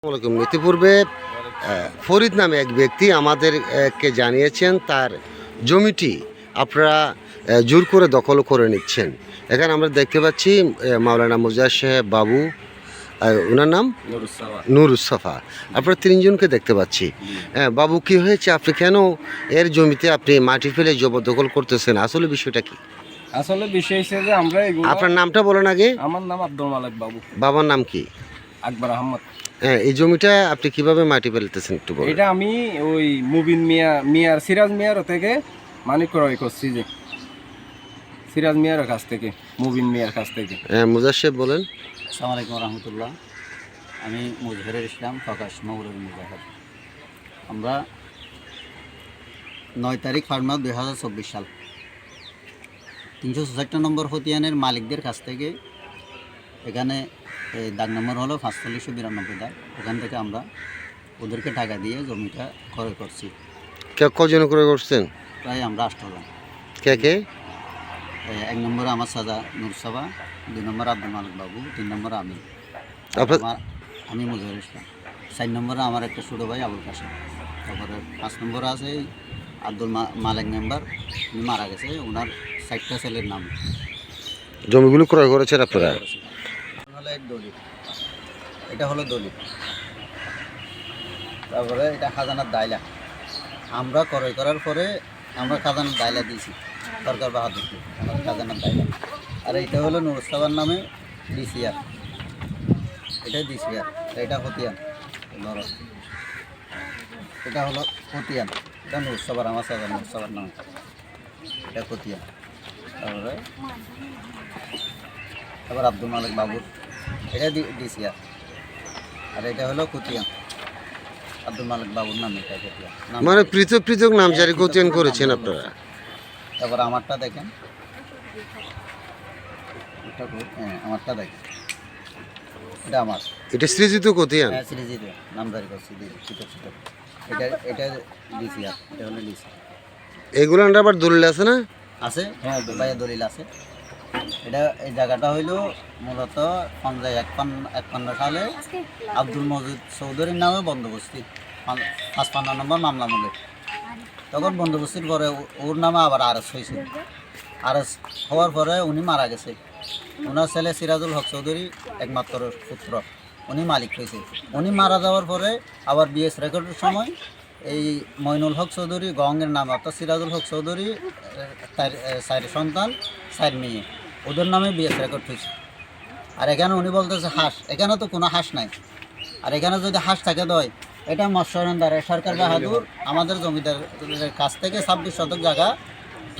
আসসালামাইকুম ইতিপূর্বে ফরিদ নামে এক ব্যক্তি আমাদেরকে জানিয়েছেন তার জমিটি আপনারা জোর করে দখল করে নিচ্ছেন। এখানে আমরা দেখতে পাচ্ছি মাওলানা মুজাহ সাহেব বাবু আর ওনার নাম? নুরুসফা আপনারা তিনজনকে দেখতে পাচ্ছি। হ্যাঁ বাবু কি হয়েছে? আপনি কেন এর জমিতে আপনি মাটি ফেলে জবরদখল করতেছেন? আসলে বিষয়টা কি? আসলে বিষয় হিসেবে আমরা আপনার নামটা বলেন আগে। আমার নাম আব্দুল মালিক বাবু। বাবার নাম কি? আকবর আহমদ। হ্যাঁ এই জমিটা আপনি কীভাবে মাটি ফেলতেছেন একটু বলুন। এটা আমি ওই মুবিন মিয়া মিয়ার সিরাজ মিয়ার থেকে মানে ক্রয় করছি যে। সিরাজ মিয়ার কাছ থেকে মুবিন মিয়ার কাছ থেকে। হ্যাঁ মুজাহ বলেন। আসসালামু আলাইকুম রহমতুল্লাহ। আমি মুজহিরুল ইসলাম প্রকাশ মৌরুল মুজাহির আমরা নয় তারিখ ফার্ট মাস দুই হাজার চব্বিশ সাল। তিনশো ছষট্টি নম্বর হতিয়ানের মালিকদের কাছ থেকে এখানে এই দাগ নম্বর হলো পাঁচচল্লিশশো বিরানব্বই দাগ ওখান থেকে আমরা ওদেরকে টাকা দিয়ে জমিটা ক্রয় করছি। কে কজন ক্রয় করছেন? প্রায় আমরা আষ্টজন কে কে? এক নম্বরে আমার সাদা নুরসাবা দুই নম্বর আব্দুল মালিক বাবু তিন নম্বরে আমি। আমার আমি মুজহির ইসলাম। চার নম্বরে আমার একটা ছোটো ভাই আবুল কাসেম তারপরে পাঁচ নম্বরে আছে আব্দুল মা- মালিক মেম্বার। উনি মারা গেছে। ওনার চারটা ছেলের নাম। জমিগুলো ক্রয় করেছেন আপনারা? হলো এক দলিল। এটা হলো দলিল। তারপরে এটা খাজানার দায়লা। আমরা ক্রয় করার পরে আমরা খাজানার দায়লা দিয়েছি, সরকার বাহাদুরকে, আমার খাজানার দায়লা। আর এটা হলো নুরুস্তাবার নামে ডিসিআর। এটা ডিসিআর, এটা হতিয়ান, ধরো। এটা হলো হতিয়ান, এটা নুরুস্তাবার আমার সাজার নুরুস্তাবার নামে। এটা হতিয়ান। তারপরে তারপর আব্দুল মালিক বাবুর এটা ডিসিআর আর এটা হলো কুতিয়া। আব্দুল মালিক বাবুর নাম এটা কুতিয়া। মানে পৃথক পৃথক নাম জারি কোচেন করেছেন আপনারা। তারপর আমারটা দেখেন। হ্যাঁ আমারটা দেখেন। এটা আমার। এটা সৃজিত কোতিয়ান? হ্যাঁ সিরিজিত নামদারি করছি ছোটো ছোটো এটা এটা ডিসিআর এটা হলো ডিসিআর এগুলো আবার দলিল আছে না? আছে? হ্যাঁ দলিল আছে। এটা এই জায়গাটা হইল মূলত পঞ্চাশ একপান্ন সালে আব্দুল মজিদ চৌধুরীর নামে বন্দোবস্তি পাঁচ- পাঁচপান্ন নম্বর মামলা মূলে। তখন বন্দোবস্তির পরে ওর নামে আবার আরএস হয়েছে। আরএস হওয়ার পরে উনি মারা গেছে। ওনার ছেলে সিরাজুল হক চৌধুরী একমাত্র পুত্র। উনি মালিক হয়েছে। উনি মারা যাওয়ার পরে আবার বিএস রেকর্ডের সময় এই মইনুল হক চৌধুরী গঙ্গের নাম অর্থাৎ সিরাজুল হক চৌধুরী তার চার সন্তান চার মেয়ে। ওদের নামে বিএস রেকর্ড হয়েছে। আর এখানে উনি বলতেছে হাঁস। এখানে তো কোনো হাঁস নাই। আর এখানে যদি হাঁস থাকে দয় এটা মৎস্যরণদারে সরকার বাহাদুর আমাদের জমিদারের কাছ থেকে ছাব্বিশ শতক জায়গা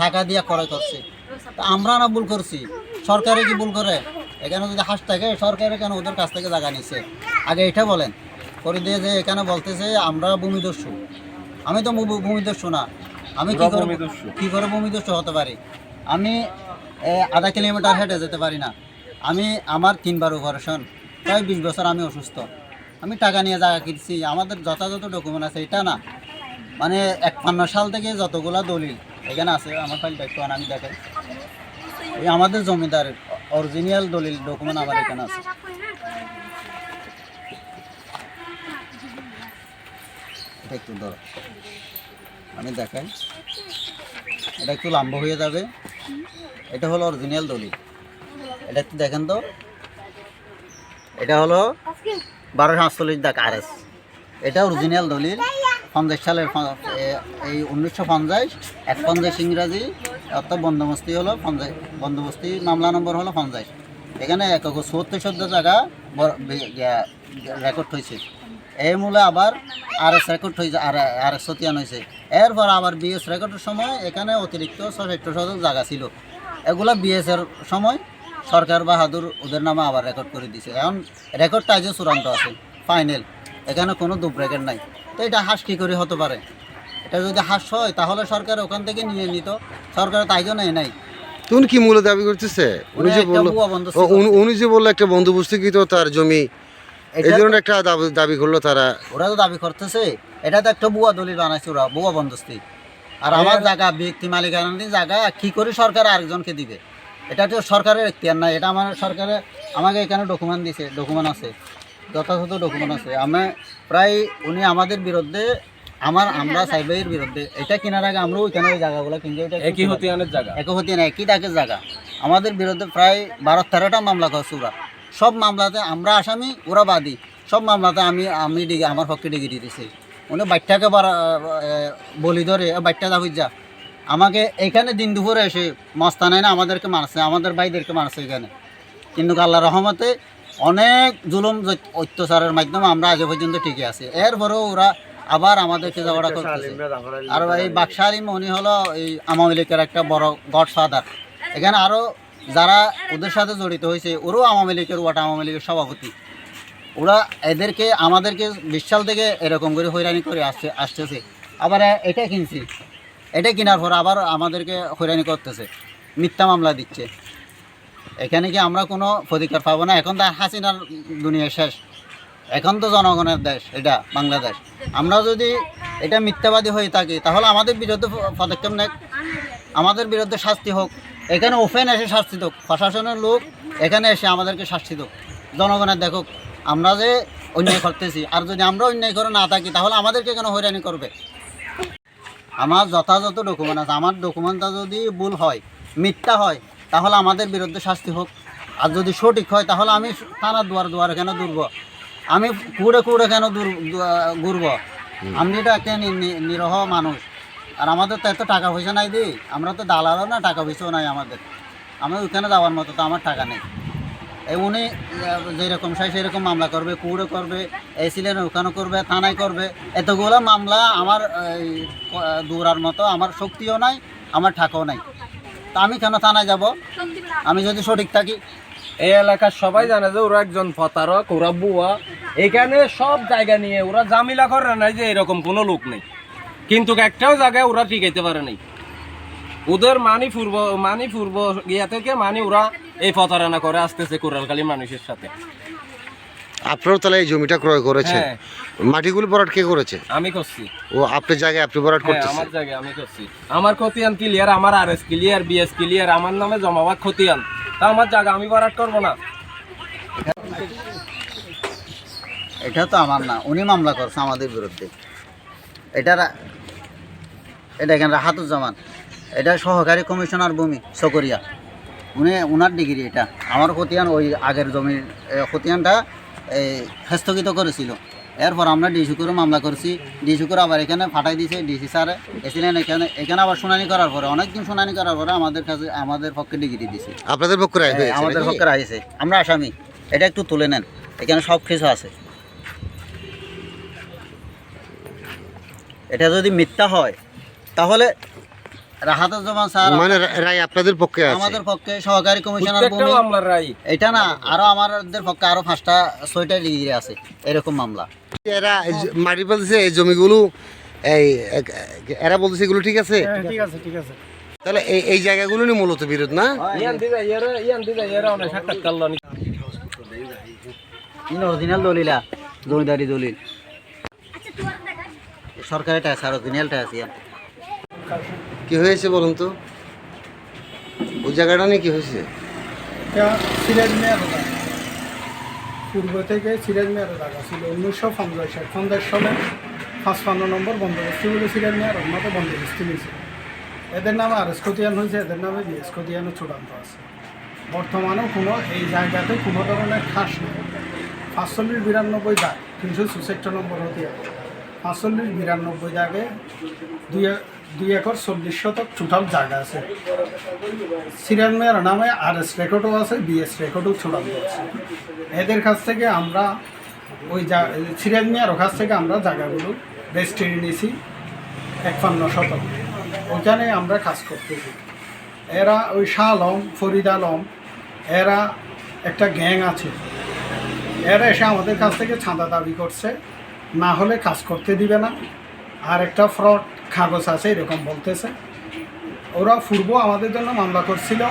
টাকা দিয়ে ক্রয় করছে। তা আমরা না ভুল করছি? সরকারে কি ভুল করে? এখানে যদি হাঁস থাকে সরকারে কেন ওদের কাছ থেকে জায়গা নিচ্ছে আগে এটা বলেন। করে দিয়ে যে এখানে বলতেছে আমরা ভূমিদস্যু। আমি তো ভূমিদস্যু না। আমি কি করে। কি করে ভূমিদস্যু হতে পারি? আমি আধা কিলোমিটার হেঁটে যেতে পারি না। আমি আমার তিনবার অপারেশন প্রায় বিশ বছর আমি অসুস্থ। আমি টাকা নিয়ে জায়গা কিনছি, আমাদের যথাযথ ডকুমেন্ট আছে, এটা না। মানে একপান্ন সাল থেকে যতগুলা দলিল এখানে আছে, আমার ফাইলটা একটু আমি দেখাই। এই আমাদের জমিদারের অরিজিনাল দলিল ডকুমেন্ট আমার এখানে আছে। একটু ধরো। আমি দেখাই। এটা একটু লম্বা হয়ে যাবে। এটা হলো অরিজিনাল দলিল। এটা একটু দেখেন তো। এটা হলো বারোশো আটচল্লিশ দাগ আর এস এটা অরিজিনাল দলিল। পঞ্চাশ সালের এই উনিশশো পঞ্চাশ, এক পঞ্চাশ ইংরাজি, অর্থাৎ বন্দোবস্তি হলো পঞ্চাশ, বন্দোবস্তি মামলা নম্বর হলো পঞ্চাশ। এখানে একক সত্তর সদ্য জায়গা রেকর্ড হয়েছে এই মূলে আবার আর এস রেকর্ড হয়েছে আর আর এস সতিয়ান হয়েছে এরপর আবার বিএস রেকর্ডের সময় এখানে অতিরিক্ত ষষ্ঠ শতক জায়গা ছিল। এগুলা বিএস এর সময় সরকার বাহাদুর ওদের নামে আবার রেকর্ড করে দিছে। এখন রেকর্ডটা আজও চূড়ান্ত আছে ফাইনাল এখানে কোনো দুপ রেকর্ড নাই। তো এটা হাস কী করে হতে পারে? এটা যদি হাস হয় তাহলে সরকার ওখান থেকে নিয়ে নিত। সরকার তাই জন্য নাই। তুমি কি মূল্য দাবি করতেছে? উনি যে বলল উনি- যে বলল একটা বন্দোবস্তিকৃত তার জমি। এই ধরনের একটা দাবি- করল তারা। ওরা তো দাবি করতেছে। এটা তো একটা বুয়া দলিল বানাইছে ওরা বুয়া বন্দোবস্তি আর আমার জায়গা ব্যক্তি মালিকানাধীন জায়গা কি করে সরকার আরেকজনকে দিবে? এটা তো সরকারের এখতিয়ার নাই এটা আমার সরকারে আমাকে এখানে ডকুমেন্ট দিছে ডকুমেন্ট আছে যথাযথ ডকুমেন্ট আছে। আমি প্রায় উনি আমাদের বিরুদ্ধে আমার আমরা সাইবাইয়ের বিরুদ্ধে এটা কেনার আগে আমরাও ওইখানে ওই জায়গাগুলো কিনতে ওইটা একই হতিয়ানের জায়গা? একই হতে না একই ডাকের জায়গা। আমাদের বিরুদ্ধে প্রায় বারো তেরোটা মামলা করছে ওরা। সব মামলাতে আমরা আসামি ওরা বাদী। সব মামলাতে আমি আমি ডিগ্রি আমার পক্ষে ডিগ্রি দিতেছি উনি বাচ্চাকে বলি ধরে "এ, বাচ্চা দা যা। আমাকে এখানে দিন দুপুরে এসে মস্তানায় না আমাদেরকে মারছে আমাদের ভাইদেরকে মারছে এখানে। কিন্তু আল্লাহ রহমতে অনেক জুলুম অত্যাচারের মাধ্যমে আমরা আজ পর্যন্ত টিকে আছি। এরপরেও ওরা আবার আমাদেরকে ঝগড়া করতেছে। আর এই বাক্সা আলিম উনি হলো এই আওয়ামী লীগের একটা বড় গডফাদার। এখানে আরও যারা ওদের সাথে জড়িত হয়েছে ওরাও আওয়ামী লীগের ওয়াটা আওয়ামী লীগের সভাপতি। ওরা এদেরকে আমাদেরকে বিশ সাল থেকে এরকম করে হয়রানি করে আসছে আসতেছে। আবার এটা কিনছি। এটা কেনার পর আবার আমাদেরকে হয়রানি করতেছে। মিথ্যা মামলা দিচ্ছে। এখানে কি আমরা কোনো প্রতিকার পাবো না? এখন তো হাসিনার দুনিয়া শেষ। এখন তো জনগণের দেশ, এটা বাংলাদেশ। আমরা যদি এটা মিথ্যাবাদী হয়ে থাকি, তাহলে আমাদের বিরুদ্ধে পদক্ষেপ নেক। আমাদের বিরুদ্ধে শাস্তি হোক। এখানে ওপেন এসে শাস্তি হোক প্রশাসনের লোক এখানে এসে আমাদেরকে শাস্তি হোক জনগণের দেখুক। আমরা যে অন্যায় করতেছি, আর যদি আমরা অন্যায় করে না থাকি, তাহলে আমাদেরকে কেন হয়রানি করবে? আমার যথাযথ ডকুমেন্ট আছে। আমার ডকুমেন্টটা যদি ভুল হয় মিথ্যা হয় তাহলে আমাদের বিরুদ্ধে শাস্তি হোক। আর যদি সঠিক হয় তাহলে আমি থানার দুয়ার দুয়ার কেন দূরব? আমি কুড়ে কুড়ে কেন দূর ঘুরব? আমি তো একটা নিরহ মানুষ। আর আমাদের তো এত টাকা পয়সা নাই দিই আমরা তো দালালও না টাকা পয়সাও নাই আমাদের। আমি ওইখানে যাওয়ার মতো তো আমার টাকা নেই। উনি যেরকম চাই সেরকম মামলা করবে কুড়ে করবে এসিলেন ওখানে করবে, থানায় করবে। এতগুলো মামলা আমার দৌড়ার মতো আমার শক্তিও নাই, আমার টাকাও নাই। তা আমি কেন থানায় যাব? আমি যদি সঠিক থাকি। এই এলাকার সবাই জানে যে ওরা একজন প্রতারক, ওরা বুয়া। এখানে সব জায়গা নিয়ে ওরা জামিলা করে নাই যে এরকম কোনো লোক নেই। কিন্তু একটাও জায়গায় ওরা টিকাইতে পারে নাই। ওদের মানি পূর্ব মানি পূর্ব ইয়া থেকে মানি ওরা এই প্রতারণা করে আসতেছে কোরালকালী মানুষের সাথে। আপনারাও তাহলে এই জমিটা ক্রয় করেছে হ্যাঁ। মাটিগুলো ভরাট কে করেছে? আমি করছি। ও আপনার জায়গায় আপনি ভরাট হ্যাঁ করতেছেন? আমার জায়গায় আমি করছি। আমার খতিয়ান ক্লিয়ার আমার আর এস ক্লিয়ার বিএস ক্লিয়ার আমার নামে জমাবাদ খতিয়ান। তা আমার জায়গা আমি বারাট করব না। এটা তো আমার না উনি মামলা করছে আমাদের বিরুদ্ধে। এটা রা- এটা এখানে রাহাতুজ্জামান। এটা সহকারী কমিশনার ভূমি সকরিয়া উনি ওনার ডিগ্রি এটা। আমার খতিয়ান ওই আগের জমির খতিয়ানটা এই হস্তগিত করেছিল। এরপর আমরা ডিসি করে মামলা করছি। ডিসি করে আবার এখানে ফাটাই দিয়েছে ডিসি স্যার। এসিলেন এখানে এখানে আবার শুনানি করার পরে অনেকদিন শুনানি করার পরে আমাদের কাছে আমাদের পক্ষে ডিগ্রি দিছে। আপনাদের পক্ষে আমাদের পক্ষে রাইছে আমরা আসামি। এটা একটু তুলে নেন। এখানে সব কিছু আছে। এটা যদি মিথ্যা হয় তাহলে রাহাতুজ্জামান স্যার মানে রায় আপনাদের পক্ষে আছে? আমাদের পক্ষে সহকারী কমিশনার ভূমি মামলার রায়। এটা না আরও আমাদের পক্ষে আরও পাঁচটা ছয়টা ডিগ্রি আছে এরকম মামলা। এরা এই যে মাটি বলছে এই জমিগুলো এই এরা বলতেছে এগুলো ঠিক আছে? ঠিক আছে ঠিক আছে। তাহলে এই এই জায়গাগুলো নিয়ে মূলত বিরোধ না? ইয়ান দিদা ইয়ারে ইয়ান দিদা ইয়ারে অনেক সাক্ষাৎকার লনি। ইন অরিজিনাল দলিলা জমিদারি দলিল। সরকারি ট্যাক্স আর অরিজিনাল ট্যাক্স ইয়ান। কি হয়েছে বলুন তো? ওই জায়গাটা নিয়ে কি হয়েছে? সিরাজ জায়গা পূর্ব থেকে সিরাজ মেয়ার জায়গা ছিল উনিশশো পঞ্চাশ সাল। পঞ্চাশ সালে পাঁচপান্ন নম্বর বন্দোবস্তি বলে সিরাজ মেয়ার, অন্যত বন্দোবস্তি হয়েছে। এদের নামে আর স্কতিয়ান হয়েছে, এদের নামে বি স্কতিয়ানও চূড়ান্ত আছে। বর্তমানেও কোনো এই জায়গাতে কোনো ধরনের খাস নেই। পাঁচচল্লিশ বিরানব্বই দাগ, তিনশো চৌষট্টি নম্বর হতে পাঁচচল্লিশ বিরানব্বই দাগে দুই দুই একর চল্লিশ শতক টোটাল জায়গা আছে। সিরিয়াল মেয়ার নামে আর এস রেকর্ডও আছে, বিএস রেকর্ডও চূড়ান্ত আছে এদের কাছ থেকে আমরা ওই জা সিরিয়াল মেয়ার কাছ থেকে আমরা জায়গাগুলো রেজিস্ট্রি নিয়েছি একপান্ন শতক। ওইখানে আমরা কাজ করতেছি এরা ওই শাহ আলম, ফরিদ আলম, এরা একটা গ্যাং আছে। এরা এসে আমাদের কাছ থেকে চাঁদা দাবি করছে। না হলে কাজ করতে দিবে না। আর একটা ফ্রড কাগজ আছে, এরকম বলতেছে। ওরা পূর্ব আমাদের জন্য মামলা করছিল।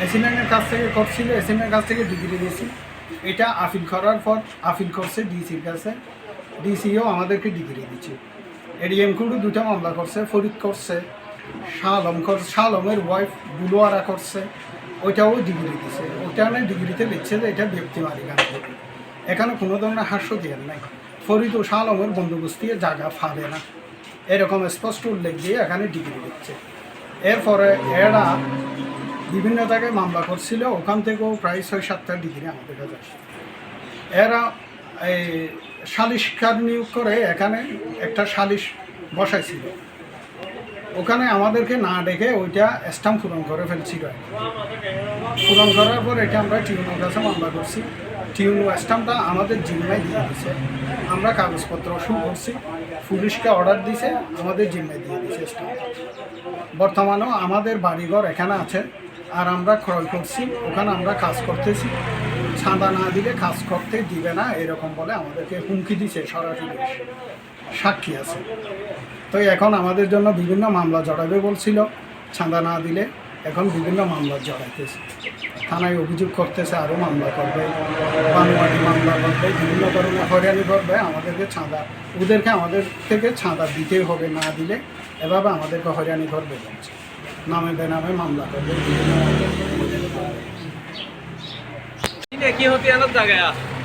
এসিমেন্টের কাছ থেকে করছিল এসিমেন্টের কাছ থেকে ডিগ্রি দিয়েছি এটা আফিল করার পর আফিল করছে ডিসির কাছে। ডিসিও আমাদেরকে ডিগ্রি দিচ্ছে। এডিএম কুডু দুটো মামলা করছে, ফরিদ করছে শাহ আলম কর শাহ আলমের ওয়াইফ বুলোয়ারা করছে, ওইটাও ডিগ্রি দিছে। ওটা ডিগ্রিতে লিখছে যে এটা ব্যক্তি এখানে কোনো ধরনের হাস্য দিয়ে নাই। ফরিদ ও শাহ আলমের বন্দোবস্তি জায়গা ফাবে না। এরকম স্পষ্ট উল্লেখ দিয়ে এখানে ডিগ্রি দিচ্ছে। এরপরে এরা বিভিন্ন জায়গায় মামলা করছিল, ওখান থেকেও প্রায় ছয় সাতটা ডিগ্রি আমাদের কাছে আসছে। এরা এই সালিশকার নিয়োগ করে এখানে একটা সালিশ বসাইছিল। ওখানে আমাদেরকে না ডেকে ওইটা স্টাম্প পূরণ করে ফেলছিল। পূরণ করার পর এটা আমরা টিউনের কাছে মামলা করছি। টিউন স্টাম্পটা আমাদের জিম্মায় দিয়ে দিছে আমরা কাগজপত্র শুরু করছি, পুলিশকে অর্ডার দিছে আমাদের জিম্মায় দিয়ে দিছে বর্তমানেও আমাদের বাড়িঘর এখানে আছে, আর আমরা ক্রয় করছি, ওখানে আমরা কাজ করতেছি। ছাঁদা না দিলে কাজ করতে দিবে না, এরকম বলে আমাদেরকে হুমকি দিছে সরাসরি। সাক্ষী আছে। তো এখন আমাদের জন্য বিভিন্ন মামলা জড়াবে বলছিল, ছাঁদা না দিলে এখন বিভিন্ন মামলা জড়াইতেছে। থানায় অভিযোগ করতেছে আরও মামলা করবে বানুয়াটি মামলা করবে, বিভিন্ন ধরনের হয়রানি করবে, আমাদেরকে ছাঁদা, ওদেরকে আমাদের থেকে ছাঁদা দিতেই হবে না দিলে এভাবে আমাদেরকে হয়রানি করবে বলছে। নামে বেনামে মামলা করবে। বিভিন্ন জায়গায়